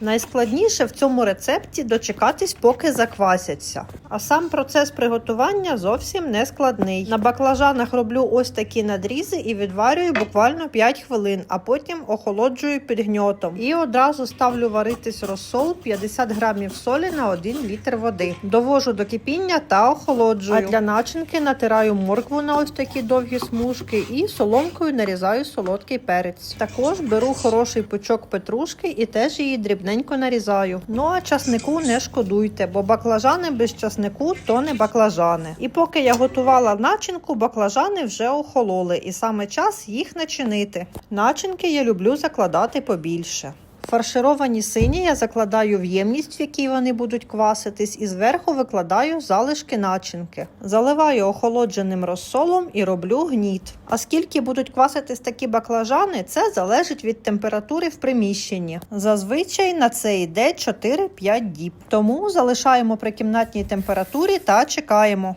Найскладніше в цьому рецепті дочекатись, поки заквасяться. А сам процес приготування зовсім не складний. На баклажанах роблю ось такі надрізи і відварюю буквально 5 хвилин, а потім охолоджую під гньотом. І одразу ставлю варитись розсол 50 грамів солі на 1 літр води. Довожу до кипіння та охолоджую. А для начинки натираю моркву на ось такі довгі смужки і соломкою нарізаю солодкий перець. Також беру хороший пучок петрушки і теж її дрібненько нарізаю. Ну а часнику не шкодуйте, бо баклажани без часнику то не баклажани. І поки я готувала начинку, баклажани вже охололи, і саме час їх начинити. Начинки я люблю закладати побільше. Фаршировані сині я закладаю в ємність, в якій вони будуть кваситись, і зверху викладаю залишки начинки. Заливаю охолодженим розсолом і роблю гніт. А скільки будуть кваситись такі баклажани, це залежить від температури в приміщенні. Зазвичай на це йде 4-5 діб. Тому залишаємо при кімнатній температурі та чекаємо.